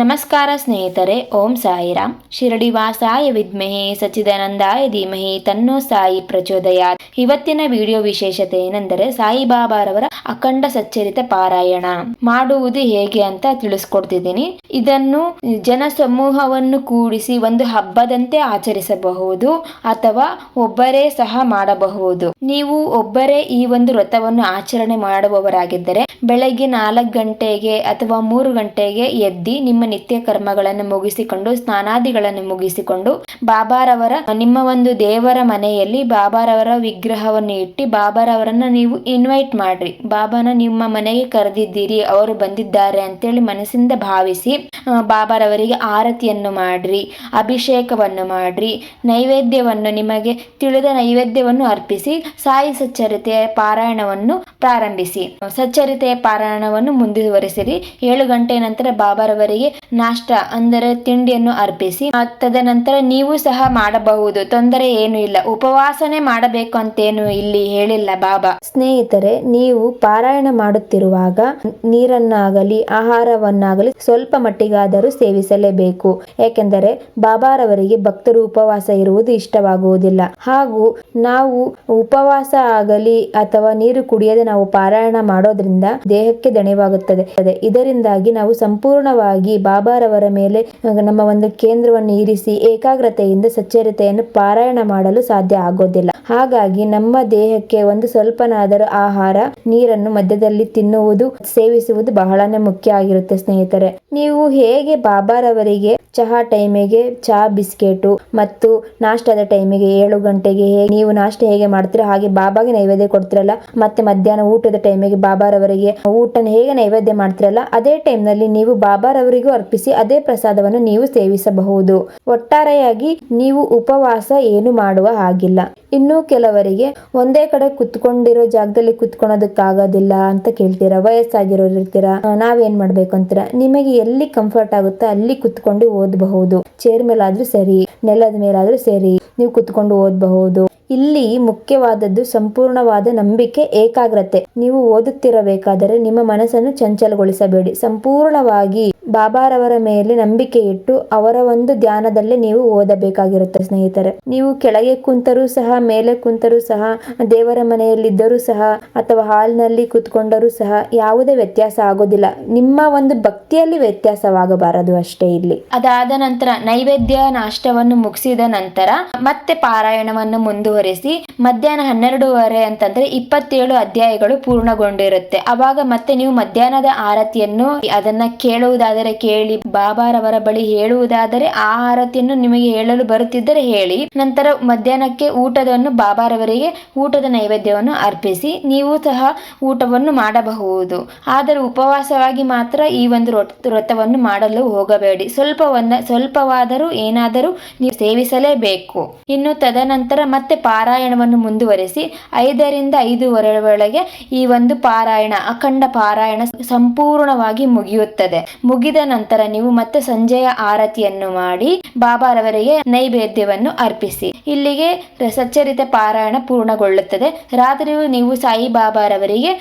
ನಮಸ್ಕಾರ ಸ್ನೇಹಿತರೆ, ಓಂ ಸಾಯಿರಾಮ್. ಶಿರಡಿ ವಾಸಾಯ ವಿದ್ಮಹೆ ಸಚ್ಚಿದಾನಂದಾಯ ಧೀಮಹಿ ತನ್ನೋ ಸಾಯಿ ಪ್ರಚೋದಯ ಇವತ್ತಿನ ವಿಡಿಯೋ ವಿಶೇಷತೆ ಏನೆಂದರೆ ಸಾಯಿಬಾಬಾರವರ ಅಖಂಡ ಸಚ್ಚರಿತ ಪಾರಾಯಣ. ಮಾಡುವುದು ಹೇಗೆ ಅಂತ ತಿಳಿಸ್ಕೊಡ್ತಿದ್ದೀನಿ. ಇದನ್ನು ಜನ ಸಮೂಹವನ್ನು ಕೂಡಿಸಿ ಒಂದು ಹಬ್ಬದಂತೆ ಆಚರಿಸಬಹುದು ಅಥವಾ ಒಬ್ಬರೇ ಸಹ ಮಾಡಬಹುದು. ನೀವು ಒಬ್ಬರೇ ಈ ಒಂದು ವ್ರತವನ್ನು ಆಚರಣೆ ಮಾಡುವವರಾಗಿದ್ದರೆ ಬೆಳಗ್ಗೆ ನಾಲ್ಕು ಗಂಟೆಗೆ ಅಥವಾ ಮೂರು ಗಂಟೆಗೆ ಎದ್ದಿ ನಿಮ್ಮ ನಿತ್ಯ ಕರ್ಮಗಳನ್ನು ಮುಗಿಸಿಕೊಂಡು, ಸ್ನಾನಾದಿಗಳನ್ನು ಮುಗಿಸಿಕೊಂಡು, ಬಾಬಾರವರ, ನಿಮ್ಮ ಒಂದು ದೇವರ ಮನೆಯಲ್ಲಿ ಬಾಬಾರವರ ವಿಗ್ರಹವನ್ನು ಇಟ್ಟು ಬಾಬಾರವರನ್ನ ನೀವು ಇನ್ವೈಟ್ ಮಾಡ್ರಿ. ಬಾಬಾನ, ನಿಮ್ಮ ಮನೆಗೆ ಕರೆದಿದ್ದೀರಿ, ಅವರು ಬಂದಿದ್ದಾರೆ ಅಂತೇಳಿ ಮನಸ್ಸಿಂದ ಭಾವಿಸಿ ಬಾಬಾರವರಿಗೆ ಆರತಿಯನ್ನು ಮಾಡ್ರಿ, ಅಭಿಷೇಕವನ್ನು ಮಾಡ್ರಿ, ನೈವೇದ್ಯವನ್ನು ನಿಮಗೆ ತಿಳಿದ ನೈವೇದ್ಯವನ್ನು ಅರ್ಪಿಸಿ, ಸಾಯಿ ಸಚ್ಚರಿತೆಯ ಪಾರಾಯಣವನ್ನು ಪ್ರಾರಂಭಿಸಿ. ಸಚ್ಚರಿತೆಯ ಪಾರಾಯಣವನ್ನು ಮುಂದುವರೆಸಿರಿ. ಏಳು ಗಂಟೆ ನಂತರ ಬಾಬಾರವರಿಗೆ ನಾಷ್ಟ, ಅಂದರೆ ತಿಂಡಿಯನ್ನು ಅರ್ಪಿಸಿ. ತದನಂತರ ನೀವು ಸಹ ಮಾಡಬಹುದು. ತೊಂದರೆ ಏನು ಇಲ್ಲ. ಉಪವಾಸನೆ ಮಾಡಬೇಕು ಅಂತೇನು ಇಲ್ಲಿ ಹೇಳಿಲ್ಲ ಬಾಬಾ. ಸ್ನೇಹಿತರೆ, ನೀವು ಪಾರಾಯಣ ಮಾಡುತ್ತಿರುವಾಗ ನೀರನ್ನಾಗಲಿ, ಆಹಾರವನ್ನಾಗಲಿ ಸ್ವಲ್ಪ ಮಟ್ಟಿಗಾದರೂ ಸೇವಿಸಲೇಬೇಕು. ಏಕೆಂದರೆ ಬಾಬಾರವರಿಗೆ ಭಕ್ತರು ಉಪವಾಸ ಇರುವುದು ಇಷ್ಟವಾಗುವುದಿಲ್ಲ. ಹಾಗೂ ನಾವು ಉಪವಾಸ ಆಗಲಿ ಅಥವಾ ನೀರು ಕುಡಿಯದೆ ನಾವು ಪಾರಾಯಣ ಮಾಡೋದ್ರಿಂದ ದೇಹಕ್ಕೆ ದಣಿವಾಗುತ್ತದೆ. ಇದರಿಂದಾಗಿ ನಾವು ಸಂಪೂರ್ಣವಾಗಿ ಬಾಬಾರವರ ಮೇಲೆ ನಮ್ಮ ಒಂದು ಕೇಂದ್ರವನ್ನು ಇರಿಸಿ ಏಕಾಗ್ರತೆಯಿಂದ ಸಚ್ಚರಿತೆಯನ್ನು ಪಾರಾಯಣ ಮಾಡಲು ಸಾಧ್ಯ ಆಗೋದಿಲ್ಲ. ಹಾಗಾಗಿ ನಮ್ಮ ದೇಹಕ್ಕೆ ಒಂದು ಸ್ವಲ್ಪನಾದರೂ ಆಹಾರ, ನೀರನ್ನು ಮಧ್ಯದಲ್ಲಿ ತಿನ್ನುವುದು, ಸೇವಿಸುವುದು ಬಹಳನೇ ಮುಖ್ಯ ಆಗಿರುತ್ತೆ ಸ್ನೇಹಿತರೆ. ನೀವು ಹೇಗೆ ಬಾಬಾರವರಿಗೆ ಚಹಾ ಟೈಮಿಗೆ ಚಹಾ ಬಿಸ್ಕೆಟು ಮತ್ತು ನಾಷ್ಟದ ಟೈಮಿಗೆ ಏಳು ಗಂಟೆಗೆ ಹೇಗೆ ನೀವು ನಾಷ್ಟ ಹೇಗೆ ಮಾಡ್ತೀರಾ? ಹಾಗೆ ಬಾಬಾಗೆ ನೈವೇದ್ಯ ಕೊಡ್ತಿರಲ್ಲ, ಮತ್ತೆ ಮಧ್ಯಾಹ್ನ ಊಟದ ಟೈಮಿಗೆ ಬಾಬಾರವರಿಗೆ ಊಟನ ಹೇಗೆ ನೈವೇದ್ಯ ಮಾಡ್ತಿರಲ್ಲ, ಅದೇ ಟೈಮ್ನಲ್ಲಿ ನೀವು ಬಾಬಾರವರಿಗೂ ಅರ್ಪಿಸಿ ಅದೇ ಪ್ರಸಾದವನ್ನು ನೀವು ಸೇವಿಸಬಹುದು. ಒಟ್ಟಾರೆಯಾಗಿ ನೀವು ಉಪವಾಸ ಏನು ಮಾಡುವ ಹಾಗಿಲ್ಲ. ಇನ್ನು ಕೆಲವರಿಗೆ ಒಂದೇ ಕಡೆ ಕುತ್ಕೊಂಡಿರೋ ಜಾಗದಲ್ಲಿ ಕುತ್ಕೊಳೋದಕ್ಕಾಗೋದಿಲ್ಲ ಅಂತ ಕೇಳ್ತೀರಾ? ವಯಸ್ಸಾಗಿರೋರು ಇರ್ತೀರಾ? ನಾವೇನ್ ಮಾಡ್ಬೇಕು ಅಂತೀರಾ? ನಿಮಗೆ ಎಲ್ಲಿ ಕಂಫರ್ಟ್ ಆಗುತ್ತೋ ಅಲ್ಲಿ ಕುತ್ಕೊಂಡು ಓದಬಹುದು. ಚೇರ್ ಮೇಲಾದ್ರೂ ಸರಿ, ನೆಲದ ಮೇಲಾದ್ರೂ ಸರಿ, ನೀವು ಕುತ್ಕೊಂಡು ಓದಬಹುದು. ಇಲ್ಲಿ ಮುಖ್ಯವಾದದ್ದು ಸಂಪೂರ್ಣವಾದ ನಂಬಿಕೆ, ಏಕಾಗ್ರತೆ. ನೀವು ಓದುತ್ತಿರಬೇಕಾದರೆ ನಿಮ್ಮ ಮನಸ್ಸನ್ನು ಚಂಚಲಗೊಳಿಸಬೇಡಿ. ಸಂಪೂರ್ಣವಾಗಿ ಬಾಬಾರವರ ಮೇಲೆ ನಂಬಿಕೆ ಇಟ್ಟು ಅವರ ಒಂದು ಧ್ಯಾನದಲ್ಲೇ ನೀವು ಓದಬೇಕಾಗಿರುತ್ತೆ ಸ್ನೇಹಿತರೆ. ನೀವು ಕೆಳಗೆ ಕುಂತರೂ ಸಹ, ಮೇಲೆ ಕುಂತರೂ ಸಹ, ದೇವರ ಮನೆಯಲ್ಲಿದ್ದರೂ ಸಹ, ಅಥವಾ ಹಾಲ್ನಲ್ಲಿ ಕುತ್ಕೊಂಡರೂ ಸಹ ಯಾವುದೇ ವ್ಯತ್ಯಾಸ ಆಗೋದಿಲ್ಲ. ನಿಮ್ಮ ಒಂದು ಭಕ್ತಿಯಲ್ಲಿ ವ್ಯತ್ಯಾಸವಾಗಬಾರದು ಅಷ್ಟೇ ಇಲ್ಲಿ. ಅದಾದ ನಂತರ ನೈವೇದ್ಯ ನಾಷ್ಟವನ್ನು ಮುಗಿಸಿದ ನಂತರ ಮತ್ತೆ ಪಾರಾಯಣವನ್ನು ಮುಂದುವರಿಸಿ ಮಧ್ಯಾಹ್ನ ಹನ್ನೆರಡೂವರೆ ಅಂತಂದ್ರೆ ಇಪ್ಪತ್ತೇಳು ಅಧ್ಯಾಯಗಳು ಪೂರ್ಣಗೊಂಡಿರುತ್ತೆ. ಅವಾಗ ಮತ್ತೆ ನೀವು ಮಧ್ಯಾಹ್ನದ ಆರತಿಯನ್ನು ಅದನ್ನ ಕೇಳುವುದಾದರೆ ಕೇಳಿ, ಬಾಬಾರವರ ಬಳಿ ಹೇಳುವುದಾದರೆ ಆ ಆರತಿಯನ್ನು ನಿಮಗೆ ಹೇಳಲು ಬರುತ್ತಿದ್ದರೆ ಹೇಳಿ. ನಂತರ ಮಧ್ಯಾಹ್ನಕ್ಕೆ ಊಟವನ್ನು ಬಾಬಾರವರಿಗೆ ಊಟದ ನೈವೇದ್ಯವನ್ನು ಅರ್ಪಿಸಿ, ನೀವು ಸಹ ಊಟವನ್ನು ಮಾಡಬಹುದು. ಆದರೆ ಉಪವಾಸವಾಗಿ ಮಾತ್ರ ಈ ಒಂದು ವ್ರತ- ವ್ರತವನ್ನು ಮಾಡಲು ಹೋಗಬೇಡಿ. ಸ್ವಲ್ಪ ಸ್ವಲ್ಪವಾದರೂ ಏನಾದರೂ ನೀವು ಸೇವಿಸಲೇಬೇಕು. ಇನ್ನು ತದನಂತರ ಮತ್ತೆ ಪಾರಾಯಣವನ್ನು ಮುಂದುವರೆಸಿ ಐದರಿಂದ ಐದುವರೆ ಒಳಗೆ ಈ ಒಂದು ಪಾರಾಯಣ, ಅಖಂಡ ಪಾರಾಯಣ ಸಂಪೂರ್ಣವಾಗಿ ಮುಗಿಯುತ್ತದೆ. ಮುಗಿದ ನಂತರ ನೀವು ಮತ್ತೆ ಸಂಜೆಯ ಆರತಿಯನ್ನು ಮಾಡಿ ಬಾಬಾರವರಿಗೆ ನೈವೇದ್ಯವನ್ನು ಅರ್ಪಿಸಿ. ಇಲ್ಲಿಗೆ ಸಚ್ಚರಿತ ಪಾರಾಯಣ ಪೂರ್ಣಗೊಳ್ಳುತ್ತದೆ. ರಾತ್ರಿಯೂ ನೀವು ಸಾಯಿ ಬಾಬಾರವರಿಗೆ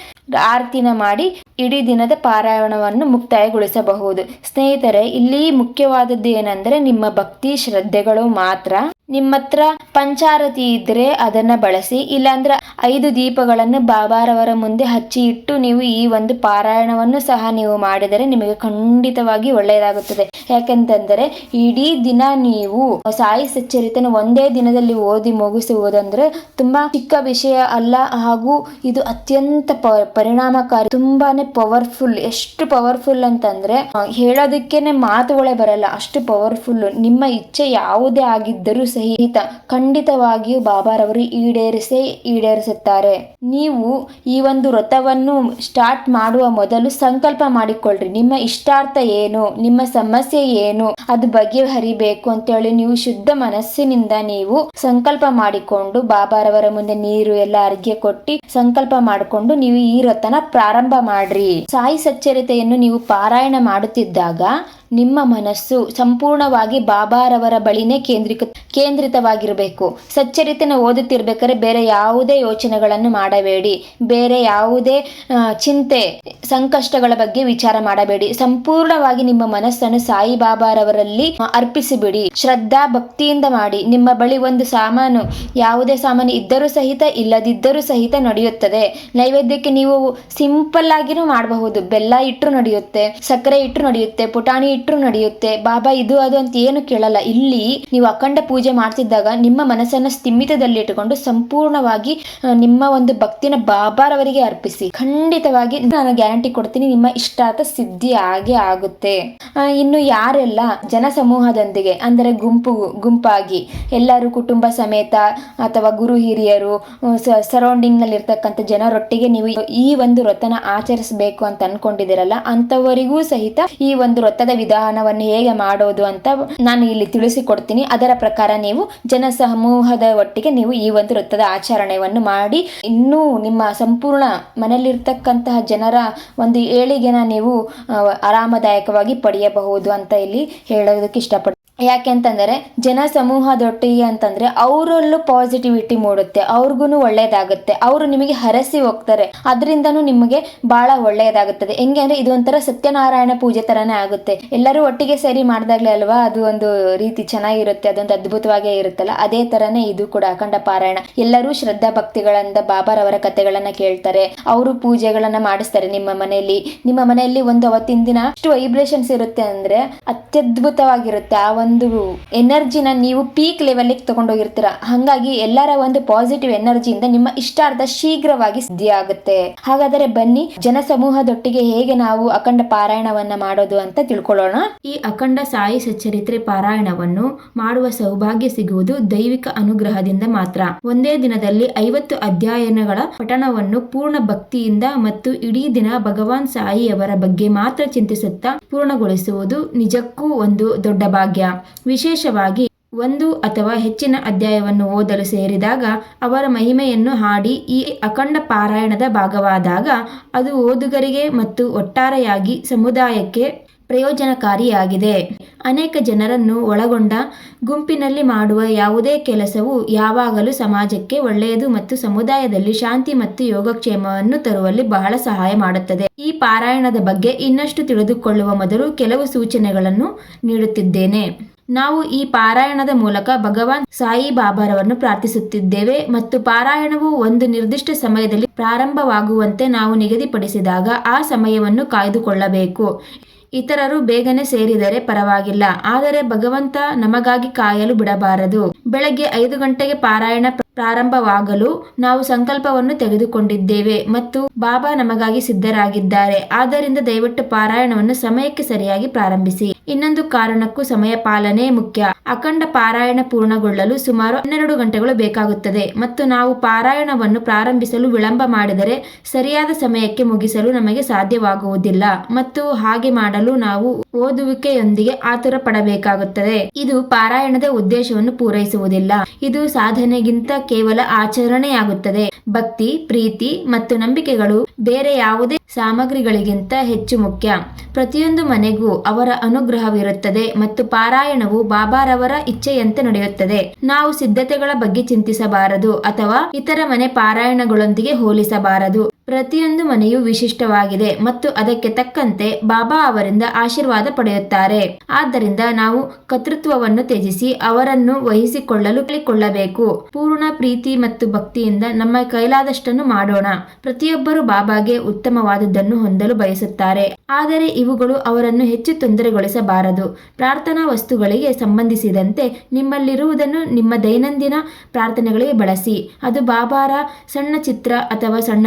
ಆರತಿನ ಮಾಡಿ ಇಡೀ ದಿನದ ಪಾರಾಯಣವನ್ನು ಮುಕ್ತಾಯಗೊಳಿಸಬಹುದು. ಸ್ನೇಹಿತರೆ, ಇಲ್ಲಿ ಮುಖ್ಯವಾದದ್ದು ಏನಂದ್ರೆ ನಿಮ್ಮ ಭಕ್ತಿ, ಶ್ರದ್ಧೆಗಳು ಮಾತ್ರ. ನಿಮ್ಮ ಹತ್ರ ಪಂಚಾರತಿ ಇದ್ರೆ ಅದನ್ನ ಬಳಸಿ, ಇಲ್ಲಾಂದ್ರೆ ಐದು ದೀಪಗಳನ್ನು ಬಾಬಾರವರ ಮುಂದೆ ಹಚ್ಚಿ ಇಟ್ಟು ನೀವು ಈ ಒಂದು ಪಾರಾಯಣವನ್ನು ಸಹ ನೀವು ಮಾಡಿದರೆ ನಿಮಗೆ ಖಂಡಿತವಾಗಿ ಒಳ್ಳೆಯದಾಗುತ್ತದೆ. ಯಾಕೆಂತಂದರೆ ಇಡೀ ದಿನ ನೀವು ಸಾಯಿ ಸಚ್ಚರಿತನ ಒಂದೇ ದಿನದಲ್ಲಿ ಓದಿ ಮುಗಿಸುವುದಂದ್ರೆ ತುಂಬಾ ಚಿಕ್ಕ ವಿಷಯ ಅಲ್ಲ, ಹಾಗೂ ಇದು ಅತ್ಯಂತ ಪರಿಣಾಮಕಾರಿ, ತುಂಬಾನೇ ಪವರ್ಫುಲ್ ಎಷ್ಟು ಪವರ್ಫುಲ್ ಅಂತಂದ್ರೆ ಹೇಳೋದಕ್ಕೇನೆ ಮಾತುಗಳೇ ಬರಲ್ಲ, ಅಷ್ಟು ಪವರ್ಫುಲ್ ನಿಮ್ಮ ಇಚ್ಛೆ ಯಾವುದೇ ಆಗಿದ್ದರೂ ಸಹಿತ ಖಂಡಿತವಾಗಿಯೂ ಬಾಬಾರವರು ಈಡೇರಿಸೇ ಈಡೇರಿಸುತ್ತಾರೆ. ನೀವು ಈ ಒಂದು ವ್ರತವನ್ನು ಸ್ಟಾರ್ಟ್ ಮಾಡುವ ಮೊದಲು ಸಂಕಲ್ಪ ಮಾಡಿಕೊಳ್ಳ್ರಿ. ನಿಮ್ಮ ಇಷ್ಟಾರ್ಥ ಏನು? ನಿಮ್ಮ ಸಮಸ್ಯೆ ಏನು? ಅದು ಬಗೆಹರಿಬೇಕು ಅಂತೇಳಿ ನೀವು ಶುದ್ಧ ಮನಸ್ಸಿನಿಂದ ನೀವು ಸಂಕಲ್ಪ ಮಾಡಿಕೊಂಡು ಬಾಬಾರವರ ಮುಂದೆ ನೀರು ಎಲ್ಲ ಅರ್ಘ್ಯ ಕೊಟ್ಟಿ ಸಂಕಲ್ಪ ಮಾಡಿಕೊಂಡು ನೀವು ಈ ವ್ರತನ ಪ್ರಾರಂಭ ಮಾಡ್ರಿ. ಸಾಯಿ ಸಚ್ಚರಿತೆಯನ್ನು ನೀವು ಪಾರಾಯಣ ಮಾಡುತ್ತಿದ್ದಾಗ ನಿಮ್ಮ ಮನಸ್ಸು ಸಂಪೂರ್ಣವಾಗಿ ಬಾಬಾರವರ ಬಳಿನೇ ಕೇಂದ್ರೀಕ, ಕೇಂದ್ರಿತವಾಗಿರಬೇಕು. ಸಚ್ಚರಿತನ ಓದುತ್ತಿರ್ಬೇಕಾದ್ರೆ ಬೇರೆ ಯಾವುದೇ ಯೋಚನೆಗಳನ್ನು ಮಾಡಬೇಡಿ. ಬೇರೆ ಯಾವುದೇ ಚಿಂತೆ, ಸಂಕಷ್ಟಗಳ ಬಗ್ಗೆ ವಿಚಾರ ಮಾಡಬೇಡಿ. ಸಂಪೂರ್ಣವಾಗಿ ನಿಮ್ಮ ಮನಸ್ಸನ್ನು ಸಾಯಿಬಾಬಾರವರಲ್ಲಿ ಬಾಬಾರವರಲ್ಲಿ ಅರ್ಪಿಸಿಬಿಡಿ. ಶ್ರದ್ಧಾ ಭಕ್ತಿಯಿಂದ ಮಾಡಿ. ನಿಮ್ಮ ಬಳಿ ಒಂದು ಸಾಮಾನು, ಯಾವುದೇ ಸಾಮಾನು ಇದ್ದರೂ ಸಹಿತ, ಇಲ್ಲದಿದ್ದರೂ ಸಹಿತ ನಡೆಯುತ್ತದೆ. ನೈವೇದ್ಯಕ್ಕೆ ನೀವು ಸಿಂಪಲ್ ಆಗಿನೂ ಮಾಡಬಹುದು. ಬೆಲ್ಲ ಇಟ್ಟರು ನಡೆಯುತ್ತೆ, ಸಕ್ಕರೆ ಇಟ್ಟರು ನಡೆಯುತ್ತೆ, ಪುಟಾಣಿ ಇಟ್ಟರು ನಡೆಯುತ್ತೆ. ಬಾಬಾ, ಇದು, ಅದು ಅಂತ ಏನು ಕೇಳಲ್ಲ. ಇಲ್ಲಿ ನೀವು ಅಖಂಡ ಪೂಜೆ ಮಾಡ್ತಿದ್ದಾಗ ನಿಮ್ಮ ಮನಸ್ಸನ್ನು ಸ್ಥಿಮಿತದಲ್ಲಿ ಇಟ್ಟುಕೊಂಡು ಸಂಪೂರ್ಣವಾಗಿ ನಿಮ್ಮ ಒಂದು ಭಕ್ತಿನ ಬಾಬಾರವರಿಗೆ ಅರ್ಪಿಸಿ. ಖಂಡಿತವಾಗಿ ನಾನು ಗ್ಯಾರಂಟಿ ಕೊಡ್ತೀನಿ, ನಿಮ್ಮ ಇಷ್ಟಾರ್ಥ ಸಿದ್ಧಿ ಆಗೇ ಆಗುತ್ತೆ. ಇನ್ನು ಯಾರೆಲ್ಲ ಜನಸಮೂಹದೊಂದಿಗೆ ಅಂದರೆ ಗುಂಪು, ಗುಂಪಾಗಿ, ಎಲ್ಲರೂ ಕುಟುಂಬ ಸಮೇತ ಅಥವಾ ಗುರು ಹಿರಿಯರು ಸರೌಂಡಿಂಗ್ನಲ್ಲಿ ಇರ್ತಕ್ಕಂಥ ಜನರೊಟ್ಟಿಗೆ ನೀವು ಈ ಒಂದು ವ್ರತನ ಆಚರಿಸಬೇಕು ಅಂತ ಅನ್ಕೊಂಡಿದ್ದೀರಲ್ಲ ಅಂತವರಿಗೂ ಸಹಿತ ಈ ಒಂದು ವ್ರತದ ವಿಧಾನವನ್ನು ಹೇಗೆ ಮಾಡೋದು ಅಂತ ನಾನು ಇಲ್ಲಿ ತಿಳಿಸಿಕೊಡ್ತೀನಿ. ಅದರ ಪ್ರಕಾರ ನೀವು ಜನಸಮೂಹದ ಒಟ್ಟಿಗೆ ನೀವು ಈ ಒಂದು ವೃತ್ತದ ಆಚರಣೆಯನ್ನು ಮಾಡಿ, ಇನ್ನೂ ನಿಮ್ಮ ಸಂಪೂರ್ಣ ಮನೆಯಲ್ಲಿರ್ತಕ್ಕಂತಹ ಜನರ ಒಂದು ಏಳಿಗೆನ ನೀವು ಆರಾಮದಾಯಕವಾಗಿ ಪಡೆಯಬಹುದು ಅಂತ ಇಲ್ಲಿ ಹೇಳೋದಕ್ಕೆ ಇಷ್ಟಪಡ್ತೀನಿ. ಯಾಕೆ ಅಂತಂದರೆ ಜನ ಸಮೂಹದೊಟ್ಟಿಗೆ ಅಂತಂದ್ರೆ ಅವರಲ್ಲೂ ಪಾಸಿಟಿವಿಟಿ ಮೂಡುತ್ತೆ ಅವ್ರಿಗೂ ಒಳ್ಳೇದಾಗುತ್ತೆ, ಅವರು ನಿಮಗೆ ಹರಸಿ ಹೋಗ್ತಾರೆ, ಅದರಿಂದನೂ ನಿಮಗೆ ಬಹಳ ಒಳ್ಳೆಯದಾಗುತ್ತದೆ ಹೆಂಗೆ ಅಂದ್ರೆ ಇದು ಒಂಥರ ಸತ್ಯನಾರಾಯಣ ಪೂಜೆ ತರನೇ ಆಗುತ್ತೆ. ಎಲ್ಲರೂ ಒಟ್ಟಿಗೆ ಸೇರಿ ಮಾಡಿದಾಗಲೇ ಅಲ್ವಾ, ಅದು ಒಂದು ರೀತಿ ಚೆನ್ನಾಗಿರುತ್ತೆ, ಅದೊಂದು ಅದ್ಭುತವಾಗೇ ಇರುತ್ತಲ್ಲ, ಅದೇ ತರನೇ ಇದು ಕೂಡ ಅಖಂಡ ಪಾರಾಯಣ. ಎಲ್ಲರೂ ಶ್ರದ್ಧಾ ಭಕ್ತಿಗಳಿಂದ ಬಾಬಾರವರ ಕಥೆಗಳನ್ನ ಕೇಳ್ತಾರೆ, ಅವರು ಪೂಜೆಗಳನ್ನ ಮಾಡಿಸ್ತಾರೆ ನಿಮ್ಮ ಮನೆಯಲ್ಲಿ. ನಿಮ್ಮ ಮನೆಯಲ್ಲಿ ಒಂದು ಅವತ್ತಿನ ದಿನ ಅಷ್ಟು ವೈಬ್ರೇಷನ್ಸ್ ಇರುತ್ತೆ ಅಂದ್ರೆ ಅತ್ಯದ್ಭುತವಾಗಿರುತ್ತೆ, ಆ ಒಂದು ಎನರ್ಜಿನ ನೀವು ಪೀಕ್ ಲೆವೆಲ್ಗೆ ತಗೊಂಡೋಗಿರ್ತೀರ. ಹಾಗಾಗಿ ಎಲ್ಲರ ಒಂದು ಪಾಸಿಟಿವ್ ಎನರ್ಜಿಯಿಂದ ನಿಮ್ಮ ಇಷ್ಟಾರ್ಥ ಶೀಘ್ರವಾಗಿ ಸಿದ್ಧಿ ಆಗುತ್ತೆ. ಹಾಗಾದರೆ ಬನ್ನಿ, ಜನಸಮೂಹದೊಟ್ಟಿಗೆ ಹೇಗೆ ನಾವು ಅಖಂಡ ಪಾರಾಯಣವನ್ನ ಮಾಡೋದು ಅಂತ ತಿಳ್ಕೊಳ್ಳೋಣ. ಈ ಅಖಂಡ ಸಾಯಿ ಸಚ್ಚರಿತ್ರೆ ಪಾರಾಯಣವನ್ನು ಮಾಡುವ ಸೌಭಾಗ್ಯ ಸಿಗುವುದು ದೈವಿಕ ಅನುಗ್ರಹದಿಂದ ಮಾತ್ರ. ಒಂದೇ ದಿನದಲ್ಲಿ ಐವತ್ತು ಅಧ್ಯಯನಗಳ ಪಠಣವನ್ನು ಪೂರ್ಣ ಭಕ್ತಿಯಿಂದ ಮತ್ತು ಇಡೀ ದಿನ ಭಗವಾನ್ ಸಾಯಿಯವರ ಬಗ್ಗೆ ಮಾತ್ರ ಚಿಂತಿಸುತ್ತಾ ಪೂರ್ಣಗೊಳಿಸುವುದು ನಿಜಕ್ಕೂ ಒಂದು ದೊಡ್ಡ ಭಾಗ್ಯ. ವಿಶೇಷವಾಗಿ ಒಂದು ಅಥವಾ ಹೆಚ್ಚಿನ ಅಧ್ಯಾಯವನ್ನು ಓದಲು ಸೇರಿದಾಗ ಅವರ ಮಹಿಮೆಯನ್ನು ಹಾಡಿ ಈ ಅಖಂಡ ಪಾರಾಯಣದ ಭಾಗವಾದಾಗ ಅದು ಓದುಗರಿಗೆ ಮತ್ತು ಒಟ್ಟಾರೆಯಾಗಿ ಸಮುದಾಯಕ್ಕೆ ಪ್ರಯೋಜನಕಾರಿಯಾಗಿದೆ. ಅನೇಕ ಜನರನ್ನು ಒಳಗೊಂಡ ಗುಂಪಿನಲ್ಲಿ ಮಾಡುವ ಯಾವುದೇ ಕೆಲಸವು ಯಾವಾಗಲೂ ಸಮಾಜಕ್ಕೆ ಒಳ್ಳೆಯದು ಮತ್ತು ಸಮುದಾಯದಲ್ಲಿ ಶಾಂತಿ ಮತ್ತು ಯೋಗಕ್ಷೇಮವನ್ನು ತರುವಲ್ಲಿ ಬಹಳ ಸಹಾಯ ಮಾಡುತ್ತದೆ. ಈ ಪಾರಾಯಣದ ಬಗ್ಗೆ ಇನ್ನಷ್ಟು ತಿಳಿದುಕೊಳ್ಳುವ ಮೊದಲು ಕೆಲವು ಸೂಚನೆಗಳನ್ನು ನೀಡುತ್ತಿದ್ದೇನೆ. ನಾವು ಈ ಪಾರಾಯಣದ ಮೂಲಕ ಭಗವಾನ್ ಸಾಯಿ ಬಾಬಾರವನ್ನು ಪ್ರಾರ್ಥಿಸುತ್ತಿದ್ದೇವೆ ಮತ್ತು ಪಾರಾಯಣವು ಒಂದು ನಿರ್ದಿಷ್ಟ ಸಮಯದಲ್ಲಿ ಪ್ರಾರಂಭವಾಗುವಂತೆ ನಾವು ನಿಗದಿಪಡಿಸಿದಾಗ ಆ ಸಮಯವನ್ನು ಕಾಯ್ದುಕೊಳ್ಳಬೇಕು. ಇತರರು ಬೇಗನೆ ಸೇರಿದರೆ ಪರವಾಗಿಲ್ಲ, ಆದರೆ ಭಗವಂತ ನಮಗಾಗಿ ಕಾಯಲು ಬಿಡಬಾರದು. ಬೆಳಗ್ಗೆ ಐದು ಗಂಟೆಗೆ ಪಾರಾಯಣ ಪ್ರಾರಂಭವಾಗಲು ನಾವು ಸಂಕಲ್ಪವನ್ನು ತೆಗೆದುಕೊಂಡಿದ್ದೇವೆ ಮತ್ತು ಬಾಬಾ ನಮಗಾಗಿ ಸಿದ್ಧರಾಗಿದ್ದಾರೆ. ಆದ್ದರಿಂದ ದಯವಿಟ್ಟು ಪಾರಾಯಣವನ್ನು ಸಮಯಕ್ಕೆ ಸರಿಯಾಗಿ ಪ್ರಾರಂಭಿಸಿ. ಇನ್ನೊಂದು ಕಾರಣಕ್ಕೂ ಸಮಯ ಪಾಲನೆ ಮುಖ್ಯ. ಅಖಂಡ ಪಾರಾಯಣ ಪೂರ್ಣಗೊಳ್ಳಲು ಸುಮಾರು ಹನ್ನೆರಡು ಗಂಟೆಗಳು ಬೇಕಾಗುತ್ತದೆ. ಮತ್ತು ನಾವು ಪಾರಾಯಣವನ್ನು ಪ್ರಾರಂಭಿಸಲು ವಿಳಂಬ ಮಾಡಿದರೆ ಸರಿಯಾದ ಸಮಯಕ್ಕೆ ಮುಗಿಸಲು ನಮಗೆ ಸಾಧ್ಯವಾಗುವುದಿಲ್ಲ. ಮತ್ತು ಹಾಗೆ ಮಾಡಲು ನಾವು ಓದುವಿಕೆಯೊಂದಿಗೆ ಆತುರ ಪಡಬೇಕಾಗುತ್ತದೆ ಇದು ಪಾರಾಯಣದ ಉದ್ದೇಶವನ್ನು ಪೂರೈಸುವುದಿಲ್ಲ. ಇದು ಸಾಧನೆಗಿಂತ ಕೇವಲ ಆಚರಣೆಯಾಗುತ್ತದೆ. ಭಕ್ತಿ, ಪ್ರೀತಿ ಮತ್ತು ನಂಬಿಕೆಗಳು ಬೇರೆ ಯಾವುದೇ ಸಾಮಗ್ರಿಗಳಿಗಿಂತ ಹೆಚ್ಚು ಮುಖ್ಯ. ಪ್ರತಿಯೊಂದು ಮನೆಗೂ ಅವರ ಅನುಗ್ರಹವಿರುತ್ತದೆ ಮತ್ತು ಪಾರಾಯಣವು ಬಾಬಾರವರ ಇಚ್ಛೆಯಂತೆ ನಡೆಯುತ್ತದೆ. ನಾವು ಸಿದ್ಧತೆಗಳ ಬಗ್ಗೆ ಚಿಂತಿಸಬಾರದು ಅಥವಾ ಇತರ ಮನೆ ಪಾರಾಯಣಗಳೊಂದಿಗೆ ಹೋಲಿಸಬಾರದು. ಪ್ರತಿಯೊಂದು ಮನೆಯು ವಿಶಿಷ್ಟವಾಗಿದೆ ಮತ್ತು ಅದಕ್ಕೆ ತಕ್ಕಂತೆ ಬಾಬಾ ಅವರಿಂದ ಆಶೀರ್ವಾದ ಪಡೆಯುತ್ತಾರೆ. ಆದ್ದರಿಂದ ನಾವು ಕರ್ತೃತ್ವವನ್ನು ತ್ಯಜಿಸಿ ಅವರನ್ನು ವಹಿಸಿಕೊಳ್ಳಲು ಕಲಿಕೊಳ್ಳಬೇಕು ಪೂರ್ಣ ಪ್ರೀತಿ ಮತ್ತು ಭಕ್ತಿಯಿಂದ ನಮ್ಮ ಕೈಲಾದಷ್ಟನ್ನು ಮಾಡೋಣ. ಪ್ರತಿಯೊಬ್ಬರು ಬಾಬಾಗೆ ಉತ್ತಮವಾದದ್ದನ್ನು ಹೊಂದಲು ಬಯಸುತ್ತಾರೆ. ಆದರೆ ಇವುಗಳು ಅವರನ್ನು ಹೆಚ್ಚು ತೊಂದರೆಗೊಳಿಸಬಾರದು. ಪ್ರಾರ್ಥನಾ ವಸ್ತುಗಳಿಗೆ ಸಂಬಂಧಿಸಿದಂತೆ ನಿಮ್ಮಲ್ಲಿರುವುದನ್ನು ನಿಮ್ಮ ದೈನಂದಿನ ಪ್ರಾರ್ಥನೆಗಳಿಗೆ ಬಳಸಿ. ಅದು ಬಾಬಾರ ಸಣ್ಣ ಚಿತ್ರ ಅಥವಾ ಸಣ್ಣ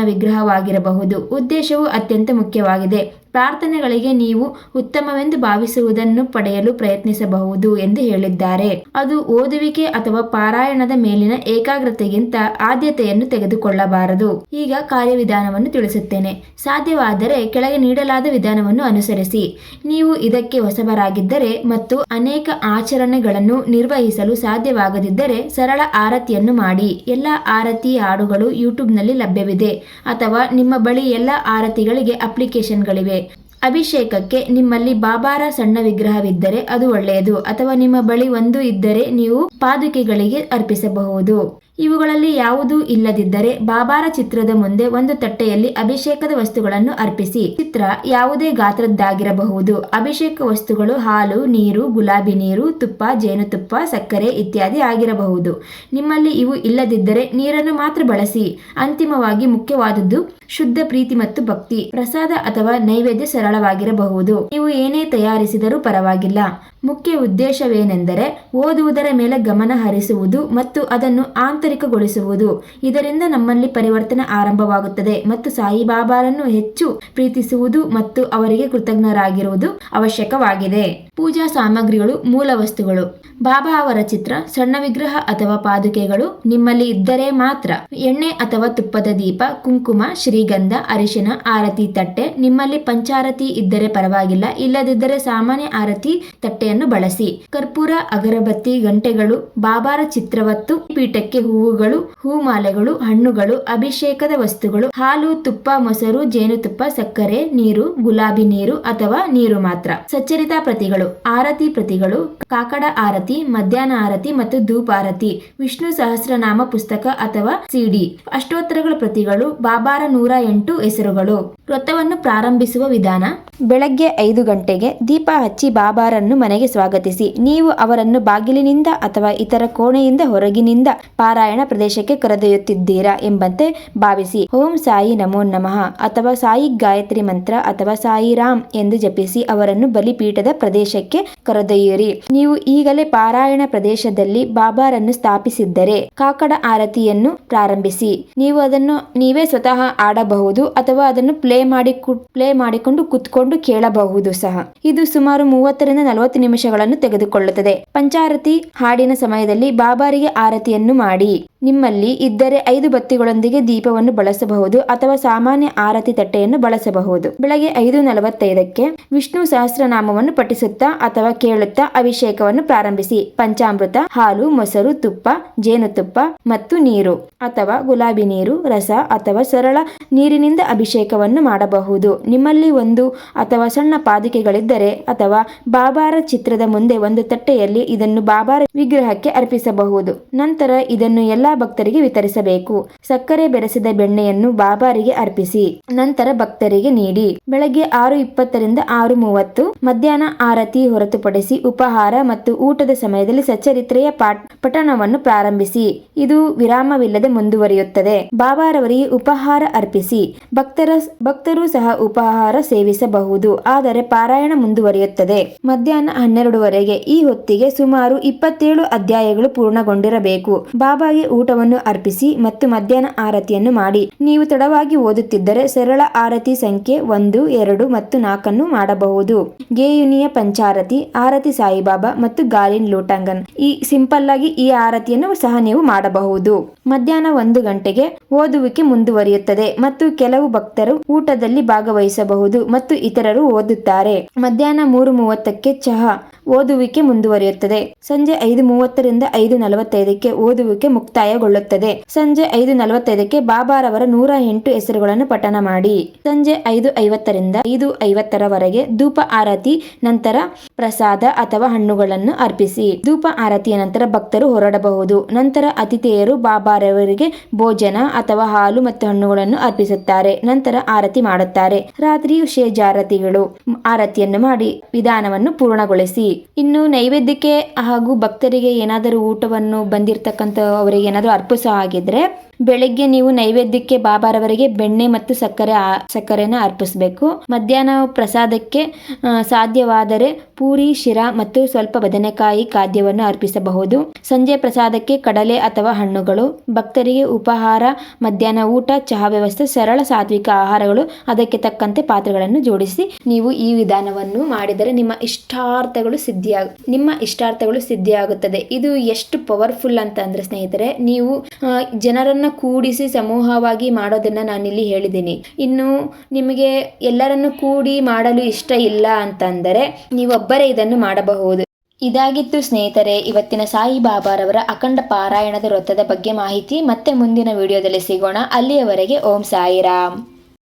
ವಿಗ್ರಹವಾಗಿರಬಹುದು ಉದ್ದೇಶವು ಅತ್ಯಂತ ಮುಖ್ಯವಾಗಿದೆ. ಪ್ರಾರ್ಥನೆಗಳಿಗೆ ನೀವು ಉತ್ತಮವೆಂದು ಭಾವಿಸುವುದನ್ನು ಪಡೆಯಲು ಪ್ರಯತ್ನಿಸಬಹುದು ಎಂದು ಹೇಳಿದ್ದಾರೆ. ಅದು ಓದುವಿಕೆ ಅಥವಾ ಪಾರಾಯಣದ ಮೇಲಿನ ಏಕಾಗ್ರತೆಗಿಂತ ಆದ್ಯತೆಯನ್ನು ತೆಗೆದುಕೊಳ್ಳಬಾರದು. ಈಗ ಕಾರ್ಯವಿಧಾನವನ್ನು ತಿಳಿಸುತ್ತೇನೆ. ಸಾಧ್ಯವಾದರೆ ಕೆಳಗೆ ನೀಡಲಾದ ವಿಧಾನವನ್ನು ಅನುಸರಿಸಿ. ನೀವು ಇದಕ್ಕೆ ಹೊಸಬರಾಗಿದ್ದರೆ ಮತ್ತು ಅನೇಕ ಆಚರಣೆಗಳನ್ನು ನಿರ್ವಹಿಸಲು ಸಾಧ್ಯವಾಗದಿದ್ದರೆ ಸರಳ ಆರತಿಯನ್ನು ಮಾಡಿ. ಎಲ್ಲ ಆರತಿ ಹಾಡುಗಳು ಯೂಟ್ಯೂಬ್ನಲ್ಲಿ ಲಭ್ಯವಿದೆ. ಅಥವಾ ನಿಮ್ಮ ಬಳಿ ಎಲ್ಲ ಆರತಿಗಳಿಗೆ ಅಪ್ಲಿಕೇಶನ್ಗಳಿವೆ. ಅಭಿಷೇಕಕ್ಕೆ ನಿಮ್ಮಲ್ಲಿ ಬಾಬಾರ ಸಣ್ಣ ವಿಗ್ರಹವಿದ್ದರೆ ಅದು ಒಳ್ಳೆಯದು, ಅಥವಾ ನಿಮ್ಮ ಬಳಿ ಒಂದು ಇದ್ದರೆ ನೀವು ಪಾದುಕೆಗಳಿಗೆ ಅರ್ಪಿಸಬಹುದು. ಇವುಗಳಲ್ಲಿ ಯಾವುದೂ ಇಲ್ಲದಿದ್ದರೆ ಬಾಬಾರ ಚಿತ್ರದ ಮುಂದೆ ಒಂದು ತಟ್ಟೆಯಲ್ಲಿ ಅಭಿಷೇಕದ ವಸ್ತುಗಳನ್ನು ಅರ್ಪಿಸಿ. ಚಿತ್ರ ಯಾವುದೇ ಗಾತ್ರದ್ದಾಗಿರಬಹುದು. ಅಭಿಷೇಕ ವಸ್ತುಗಳು ಹಾಲು, ನೀರು, ಗುಲಾಬಿ ನೀರು, ತುಪ್ಪ, ಜೇನುತುಪ್ಪ, ಸಕ್ಕರೆ ಇತ್ಯಾದಿ ಆಗಿರಬಹುದು. ನಿಮ್ಮಲ್ಲಿ ಇವು ಇಲ್ಲದಿದ್ದರೆ ನೀರನ್ನು ಮಾತ್ರ ಬಳಸಿ. ಅಂತಿಮವಾಗಿ ಮುಖ್ಯವಾದದ್ದು ಶುದ್ಧ ಪ್ರೀತಿ ಮತ್ತು ಭಕ್ತಿ. ಪ್ರಸಾದ ಅಥವಾ ನೈವೇದ್ಯ ಸರಳವಾಗಿರಬಹುದು. ನೀವು ಏನೇ ತಯಾರಿಸಿದರೂ ಪರವಾಗಿಲ್ಲ. ಮುಖ್ಯ ಉದ್ದೇಶವೇನೆಂದರೆ ಓದುವುದರ ಮೇಲೆ ಗಮನ ಹರಿಸುವುದು ಮತ್ತು ಅದನ್ನು ಆಂತರಿಕಗೊಳಿಸುವುದು. ಇದರಿಂದ ನಮ್ಮಲ್ಲಿ ಪರಿವರ್ತನೆ ಆರಂಭವಾಗುತ್ತದೆ ಮತ್ತು ಸಾಯಿಬಾಬಾರನ್ನು ಹೆಚ್ಚು ಪ್ರೀತಿಸುವುದು ಮತ್ತು ಅವರಿಗೆ ಕೃತಜ್ಞರಾಗಿರುವುದು ಅವಶ್ಯಕವಾಗಿದೆ. ಪೂಜಾ ಸಾಮಗ್ರಿಗಳು, ಮೂಲ ವಸ್ತುಗಳು. ಬಾಬಾ ಅವರ ಚಿತ್ರ, ಸಣ್ಣ ವಿಗ್ರಹ ಅಥವಾ ಪಾದುಕೆಗಳು ನಿಮ್ಮಲ್ಲಿ ಇದ್ದರೆ ಮಾತ್ರ. ಎಣ್ಣೆ ಅಥವಾ ತುಪ್ಪದ ದೀಪ, ಕುಂಕುಮ, ಶ್ರೀಗಂಧ, ಅರಿಶಿನ, ಆರತಿ ತಟ್ಟೆ ನಿಮ್ಮಲ್ಲಿ ಪಂಚಾರತಿ ಇದ್ದರೆ ಪರವಾಗಿಲ್ಲ, ಇಲ್ಲದಿದ್ದರೆ ಸಾಮಾನ್ಯ ಆರತಿ ತಟ್ಟೆಯನ್ನು ಬಳಸಿ. ಕರ್ಪೂರ, ಅಗರಬತ್ತಿ, ಗಂಟೆಗಳು, ಬಾಬಾರ ಚಿತ್ರವತ್ತು, ಪೀಠಕ್ಕೆ ಹೂವುಗಳು, ಹೂಮಾಲೆಗಳು, ಹಣ್ಣುಗಳು, ಅಭಿಷೇಕದ ವಸ್ತುಗಳು, ಹಾಲು, ತುಪ್ಪ, ಮೊಸರು, ಜೇನುತುಪ್ಪ, ಸಕ್ಕರೆ, ನೀರು, ಗುಲಾಬಿ ನೀರು ಅಥವಾ ನೀರು ಮಾತ್ರ. ಸಚ್ಚರಿತಾ ಪ್ರತಿಗಳು, ಆರತಿ ಪ್ರತಿಗಳು, ಕಾಕಡ ಆರತಿ. ಮಧ್ಯಾಹ್ನ ಆರತಿ ಮತ್ತು ಧೂಪ ಆರತಿ, ವಿಷ್ಣು ಸಹಸ್ರನಾಮ ಪುಸ್ತಕ ಅಥವಾ ಸಿಡಿ ಅಷ್ಟೋತ್ತರಗಳ ಪ್ರತಿಗಳು ಬಾಬಾರ ನೂರ ಎಂಟು ಹೆಸರುಗಳು. ವ್ರತವನ್ನು ಪ್ರಾರಂಭಿಸುವ ವಿಧಾನ. ಬೆಳಗ್ಗೆ ಐದು ಗಂಟೆಗೆ ದೀಪ ಹಚ್ಚಿ ಬಾಬಾರನ್ನು ಮನೆಗೆ ಸ್ವಾಗತಿಸಿ. ನೀವು ಅವರನ್ನು ಬಾಗಿಲಿನಿಂದ ಅಥವಾ ಇತರ ಕೋಣೆಯಿಂದ ಹೊರಗಿನಿಂದ ಪಾರಾಯಣ ಪ್ರದೇಶಕ್ಕೆ ಕರೆದೊಯ್ಯುತ್ತಿದ್ದೀರಾ ಎಂಬಂತೆ ಭಾವಿಸಿ. ಓಂ ಸಾಯಿ ನಮೋ ನಮಃ ಅಥವಾ ಸಾಯಿ ಗಾಯತ್ರಿ ಮಂತ್ರ ಅಥವಾ ಸಾಯಿ ರಾಮ್ ಎಂದು ಜಪಿಸಿ ಅವರನ್ನು ಬಲಿಪೀಠದ ಪ್ರದೇಶಕ್ಕೆ ಕರೆದೊಯ್ಯಿರಿ. ನೀವು ಈಗಲೇ ಪಾರಾಯಣ ಪ್ರದೇಶದಲ್ಲಿ ಬಾಬಾರನ್ನು ಸ್ಥಾಪಿಸಿದ್ದರೆ ಕಾಕಡ ಆರತಿಯನ್ನು ಪ್ರಾರಂಭಿಸಿ. ನೀವು ಅದನ್ನು ನೀವೇ ಸ್ವತಃ ಆಡಬಹುದು ಅಥವಾ ಅದನ್ನು ಪ್ಲೇ ಮಾಡಿ ಪ್ಲೇ ಮಾಡಿಕೊಂಡು ಕುತ್ಕೊಂಡು ಕೇಳಬಹುದು ಸಹ. ಇದು ಸುಮಾರು ಮೂವತ್ತರಿಂದ ನಲವತ್ತು ನಿಮಿಷಗಳನ್ನು ತೆಗೆದುಕೊಳ್ಳುತ್ತದೆ. ಪಂಚಾರತಿ ಹಾಡಿನ ಸಮಯದಲ್ಲಿ ಬಾಬಾರಿಗೆ ಆರತಿಯನ್ನು ಮಾಡಿ. ನಿಮ್ಮಲ್ಲಿ ಇದ್ದರೆ ಐದು ಬತ್ತಿಗಳೊಂದಿಗೆ ದೀಪವನ್ನು ಬಳಸಬಹುದು ಅಥವಾ ಸಾಮಾನ್ಯ ಆರತಿ ತಟ್ಟೆಯನ್ನು ಬಳಸಬಹುದು. ಬೆಳಗ್ಗೆ ಐದು ನಲವತ್ತೈದಕ್ಕೆ ವಿಷ್ಣು ಸಹಸ್ರನಾಮವನ್ನು ಪಠಿಸುತ್ತಾ ಅಥವಾ ಕೇಳುತ್ತಾ ಅಭಿಷೇಕವನ್ನು ಪ್ರಾರಂಭಿಸಿ. ಪಂಚಾಮೃತ, ಹಾಲು, ಮೊಸರು, ತುಪ್ಪ, ಜೇನುತುಪ್ಪ ಮತ್ತು ನೀರು ಅಥವಾ ಗುಲಾಬಿ ನೀರು, ರಸ ಅಥವಾ ಸರಳ ನೀರಿನಿಂದ ಅಭಿಷೇಕವನ್ನು ಮಾಡಬಹುದು. ನಿಮ್ಮಲ್ಲಿ ಒಂದು ಅಥವಾ ಸಣ್ಣ ಪಾದುಕೆಗಳಿದ್ದರೆ ಅಥವಾ ಬಾಬಾರ ಚಿತ್ರದ ಮುಂದೆ ಒಂದು ತಟ್ಟೆಯಲ್ಲಿ ಇದನ್ನು ಬಾಬಾರ ವಿಗ್ರಹಕ್ಕೆ ಅರ್ಪಿಸಬಹುದು. ನಂತರ ಇದನ್ನು ಎಲ್ಲಾ ಭಕ್ತರಿಗೆ ವಿತರಿಸಬೇಕು. ಸಕ್ಕರೆ ಬೆರೆಸಿದ ಬೆಣ್ಣೆಯನ್ನು ಬಾಬಾರಿಗೆ ಅರ್ಪಿಸಿ. ನಂತರ ಭಕ್ತರಿಗೆ ನೀಡಿ. ಬೆಳಗ್ಗೆ ಆರು ಇಪ್ಪತ್ತರಿಂದ ಆರು ಮೂವತ್ತು ಮಧ್ಯಾಹ್ನ ಆರತಿ ಹೊರತುಪಡಿಸಿ ಉಪಹಾರ ಮತ್ತು ಊಟದ ಸಮಯದಲ್ಲಿ ಸಚ್ಚರಿತ್ರೆಯ ಪಾಠ, ಪಠಣವನ್ನು ಪ್ರಾರಂಭಿಸಿ. ಇದು ವಿರಾಮವಿಲ್ಲದೆ ಮುಂದುವರಿಯುತ್ತದೆ. ಬಾಬಾರವರಿಗೆ ಉಪಹಾರ ಅರ್ಪಿಸಿ. ಭಕ್ತರ ಭಕ್ತರು ಸಹ ಉಪಹಾರ ಸೇವಿಸಬಹುದು. ಆದರೆ ಪಾರಾಯಣ ಮುಂದುವರಿಯುತ್ತದೆ. ಮಧ್ಯಾಹ್ನ ಹನ್ನೆರಡುವರೆಗೆ ಈ ಹೊತ್ತಿಗೆ ಸುಮಾರು ಇಪ್ಪತ್ತೇಳು ಅಧ್ಯಾಯಗಳು ಪೂರ್ಣಗೊಂಡಿರಬೇಕು. ಬಾಬಾಗೆ ಊಟವನ್ನು ಅರ್ಪಿಸಿ ಮತ್ತು ಮಧ್ಯಾಹ್ನ ಆರತಿಯನ್ನು ಮಾಡಿ. ನೀವು ತಡವಾಗಿ ಓದುತ್ತಿದ್ದರೆ ಸರಳ ಆರತಿ ಸಂಖ್ಯೆ ಒಂದು, ಎರಡು ಮತ್ತು ನಾಲ್ಕನ್ನು ಮಾಡಬಹುದು. ಗೇಯುನಿಯ ಪಂಚಾರತಿ, ಆರತಿ ಸಾಯಿಬಾಬಾ ಮತ್ತು ಗಾಲಿನ್ ಲೂಟಾಂಗನ್. ಈ ಸಿಂಪಲ್ ಆಗಿ ಈ ಆರತಿಯನ್ನು ಸಹ ನೀವು ಮಾಡಬಹುದು. ಮಧ್ಯಾಹ್ನ ಒಂದು ಗಂಟೆಗೆ ಓದುವಿಕೆ ಮುಂದುವರಿಯುತ್ತದೆ ಮತ್ತು ಕೆಲವು ಭಕ್ತರು ಊಟದಲ್ಲಿ ಭಾಗವಹಿಸಬಹುದು ಮತ್ತು ಇತರರು ಓದುತ್ತಾರೆ. ಮಧ್ಯಾಹ್ನ ಮೂರು ಮೂವತ್ತಕ್ಕೆ ಚಹಾ. ಓದುವಿಕೆ ಮುಂದುವರಿಯುತ್ತದೆ. ಸಂಜೆ ಐದು ಮೂವತ್ತರಿಂದ ಐದು ನಲವತ್ತೈದಕ್ಕೆ ಓದುವಿಕೆ ಮುಕ್ತಾಯಗೊಳ್ಳುತ್ತದೆ. ಸಂಜೆ ಐದು ನಲವತ್ತೈದಕ್ಕೆ ಬಾಬಾರವರ ನೂರ ಎಂಟು ಹೆಸರುಗಳನ್ನು ಪಠನ ಮಾಡಿ. ಸಂಜೆ ಐದು ಐವತ್ತರಿಂದ ಐದು ಐವತ್ತರವರೆಗೆ ಧೂಪ ಆರತಿ ನಂತರ ಪ್ರಸಾದ ಅಥವಾ ಹಣ್ಣುಗಳನ್ನು ಅರ್ಪಿಸಿ. ಧೂಪ ಆರತಿಯ ನಂತರ ಭಕ್ತರು ಹೊರಡಬಹುದು. ನಂತರ ಅತಿಥೇಯರು ಬಾಬಾರವರಿಗೆ ಭೋಜನ ಅಥವಾ ಹಾಲು ಮತ್ತು ಹಣ್ಣುಗಳನ್ನು ಅರ್ಪಿಸುತ್ತಾರೆ. ನಂತರ ಆರತಿ ಮಾಡುತ್ತಾರೆ. ರಾತ್ರಿಯು ಶೇಜಾರತಿಗಳು. ಆರತಿಯನ್ನು ಮಾಡಿ ವಿಧಾನವನ್ನು ಪೂರ್ಣಗೊಳಿಸಿ. ಇನ್ನು ನೈವೇದ್ಯಕ್ಕೆ ಹಾಗೂ ಭಕ್ತರಿಗೆ ಏನಾದರೂ ಊಟವನ್ನು ಬಂದಿರತಕ್ಕಂಥ ಅವರಿಗೆ ಏನಾದರೂ ಅರ್ಪಿಸೋ ಆಗಿದ್ರೆ ಬೆಳಗ್ಗೆ ನೀವು ನೈವೇದ್ಯಕ್ಕೆ ಬಾಬಾರವರಿಗೆ ಬೆಣ್ಣೆ ಮತ್ತು ಸಕ್ಕರೆ ಸಕ್ಕರೆನ ಅರ್ಪಿಸಬೇಕು. ಮಧ್ಯಾಹ್ನ ಪ್ರಸಾದಕ್ಕೆ ಸಾಧ್ಯವಾದರೆ ಪೂರಿ ಶಿರಾ ಮತ್ತು ಸ್ವಲ್ಪ ಬದನೆಕಾಯಿ ಖಾದ್ಯವನ್ನು ಅರ್ಪಿಸಬಹುದು. ಸಂಜೆ ಪ್ರಸಾದಕ್ಕೆ ಕಡಲೆ ಅಥವಾ ಹಣ್ಣುಗಳು ಭಕ್ತರಿಗೆ ಉಪಹಾರ ಮಧ್ಯಾಹ್ನ ಊಟ ಚಹಾ ವ್ಯವಸ್ಥೆ ಸರಳ ಸಾತ್ವಿಕ ಆಹಾರಗಳು ಅದಕ್ಕೆ ತಕ್ಕಂತೆ ಪಾತ್ರೆಗಳನ್ನು ಜೋಡಿಸಿ ನೀವು ಈ ವಿಧಾನವನ್ನು ಮಾಡಿದರೆ ನಿಮ್ಮ ಇಷ್ಟಾರ್ಥಗಳು ಸಿದ್ಧಿಯಾಗ ನಿಮ್ಮ ಇಷ್ಟಾರ್ಥಗಳು ಸಿದ್ಧಿಯಾಗುತ್ತದೆ. ಇದು ಎಷ್ಟು ಪವರ್ಫುಲ್ ಅಂತ ಅಂದ್ರೆ ಸ್ನೇಹಿತರೆ ನೀವು ಆ, ಜನರನ್ನ ಕೂಡಿಸಿ ಸಮೂಹವಾಗಿ ಮಾಡೋದನ್ನ ನಾನಿಲ್ಲಿ ಹೇಳಿದ್ದೀನಿ. ಇನ್ನು ನಿಮಗೆ ಎಲ್ಲರನ್ನು ಕೂಡಿ ಮಾಡಲು ಇಷ್ಟ ಇಲ್ಲ ಅಂತಂದರೆ ನೀವೊಬ್ಬರೇ ಇದನ್ನು ಮಾಡಬಹುದು. ಇದಾಗಿತ್ತು ಸ್ನೇಹಿತರೆ, ಇವತ್ತಿನ ಸಾಯಿಬಾಬಾರವರ ಅಖಂಡ ಪಾರಾಯಣದ ವ್ರತದ ಬಗ್ಗೆ ಮಾಹಿತಿ. ಮತ್ತೆ ಮುಂದಿನ ವಿಡಿಯೋದಲ್ಲಿ ಸಿಗೋಣ. ಅಲ್ಲಿಯವರೆಗೆ ಓಂ ಸಾಯಿರಾಮ್.